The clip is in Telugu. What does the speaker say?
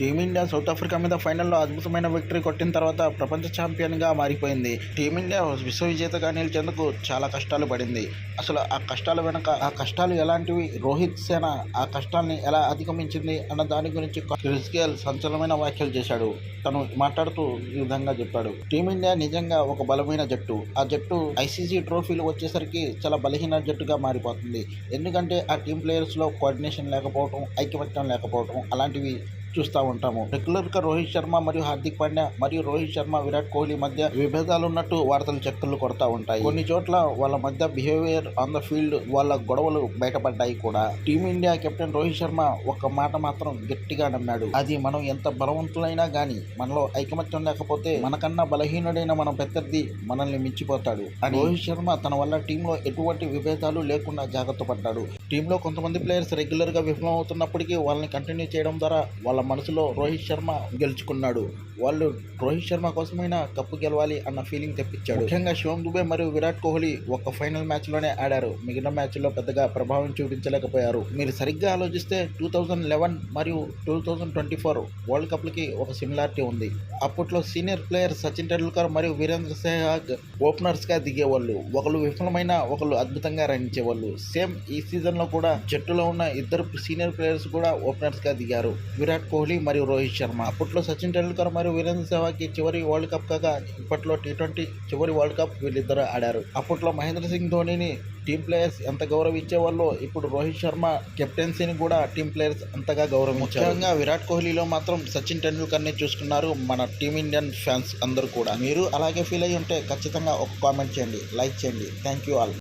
టీమిండియా సౌత్ ఆఫ్రికా మీద ఫైనల్లో అద్భుతమైన విక్టరీ కొట్టిన తర్వాత ప్రపంచ ఛాంపియన్గా మారిపోయింది. టీమిండియా విశ్వవిజేతగా నిలిచేందుకు చాలా కష్టాలు పడింది. అసలు ఆ కష్టాల వెనక ఆ కష్టాలు ఎలాంటివి? రోహిత్ సేన ఆ కష్టాల్ని ఎలా అధిగమించింది అన్న దాని గురించి క్రిస్ గేల్ సంచలనమైన వ్యాఖ్యలు చేశాడు. తను మాట్లాడుతూ ఈ విధంగా చెప్పాడు. టీమిండియా నిజంగా ఒక బలమైన జట్టు. ఆ జట్టు ఐసీసీ ట్రోఫీలు వచ్చేసరికి చాలా బలహీన జట్టుగా మారిపోతుంది. ఎందుకంటే ఆ టీం ప్లేయర్స్లో కోఆర్డినేషన్ లేకపోవడం ఐక్యమత్యం లేకపోవడం అలాంటివి చూస్తూ ఉంటాము. రెగ్యులర్గా రోహిత్ శర్మ మరియు హార్దిక్ పాండ్యా మరియు రోహిత్ శర్మ విరాట్ కోహ్లీ మధ్య విభేదాలు ఉన్నట్టు వార్తలు చక్కర్లు కొడతా ఉంటాయి. కొన్ని చోట్ల వాళ్ళ మధ్య బిహేవియర్ ఆన్ ద ఫీల్డ్ వాళ్ళ గొడవలు బయటపడ్డాయి కూడా. టీమిండియా కెప్టెన్ రోహిత్ శర్మ ఒక మాట మాత్రం గట్టిగా నమ్మాడు. అది మనం ఎంత బలవంతులైనా గానీ మనలో ఐకమత్యం లేకపోతే మనకన్నా బలహీనుడైన మన ప్రత్యర్థి మనల్ని మించిపోతాడు. అని రోహిత్ శర్మ తన వల్ల టీంలో ఎటువంటి విభేదాలు లేకుండా జాగ్రత్త పడ్డాడు. టీంలో కొంతమంది ప్లేయర్స్ రెగ్యులర్గా విఫలం అవుతున్నప్పటికీ వాళ్ళని కంటిన్యూ చేయడం ద్వారా వాళ్ళ మనసులో రోహిత్ శర్మ గెలుచుకున్నాడు. వాళ్ళు రోహిత్ శర్మ కోసమైనా కప్పు గెలవాలి అన్న ఫీలింగ్ తెప్పించాడు. ముఖ్యంగా శివం దుబే మరియు విరాట్ కోహ్లీ ఒక్క ఫైనల్ మ్యాచ్లోనే ఆడారు. మిగిలిన మ్యాచ్లో పెద్దగా ప్రభావం చూపించలేకపోయారు. మీరు సరిగ్గా ఆలోచిస్తే టూ థౌజండ్ లెవెన్ మరియు two thousand twenty four world కప్లకి ఒక సిమిలారిటీ ఉంది. అప్పట్లో సీనియర్ ప్లేయర్ సచిన్ టెండూల్కర్ మరియు వీరేంద్ర సెహ్వాగ్ ఓపెనర్స్గా దిగేవాళ్ళు. ఒకళ్ళు విఫలమైన ఒకళ్ళు అద్భుతంగా రాణించేవాళ్ళు. సేమ్ ఈ సీజన్లో కూడా జట్టులో ఉన్న ఇద్దరు సీనియర్ ప్లేయర్స్ కూడా ఓపెనర్స్గా దిగారు. విరాట్ కోహ్లీ మరియు రోహిత్ శర్మ. అప్పట్లో సచిన్ టెండూల్కర్ మరియు వీరేంద్ర సెహ్వాగ్కి చివరి వరల్డ్ కప్ కాగా ఇప్పట్లో టీ ట్వంటీ చివరి వరల్డ్ కప్ వీళ్ళిద్దరు ఆడారు. అప్పట్లో మహేంద్ర సింగ్ ధోనిని టీం ప్లేయర్స్ ఎంత గౌరవించేవాళ్ళో ఇప్పుడు రోహిత్ శర్మ కెప్టెన్సీని కూడా టీం ప్లేయర్స్ అంతగా గౌరవించారు. ముఖ్యంగా విరాట్ కోహ్లీలో మాత్రం సచిన్ టెండూల్కర్ని చూసుకున్నారు మన టీమిండియన్ ఫ్యాన్స్ అందరూ కూడా. మీరు అలాగే ఫీల్ అయ్యి ఉంటే ఖచ్చితంగా ఒక కామెంట్ చేయండి లైక్ చేయండి. Thank you all.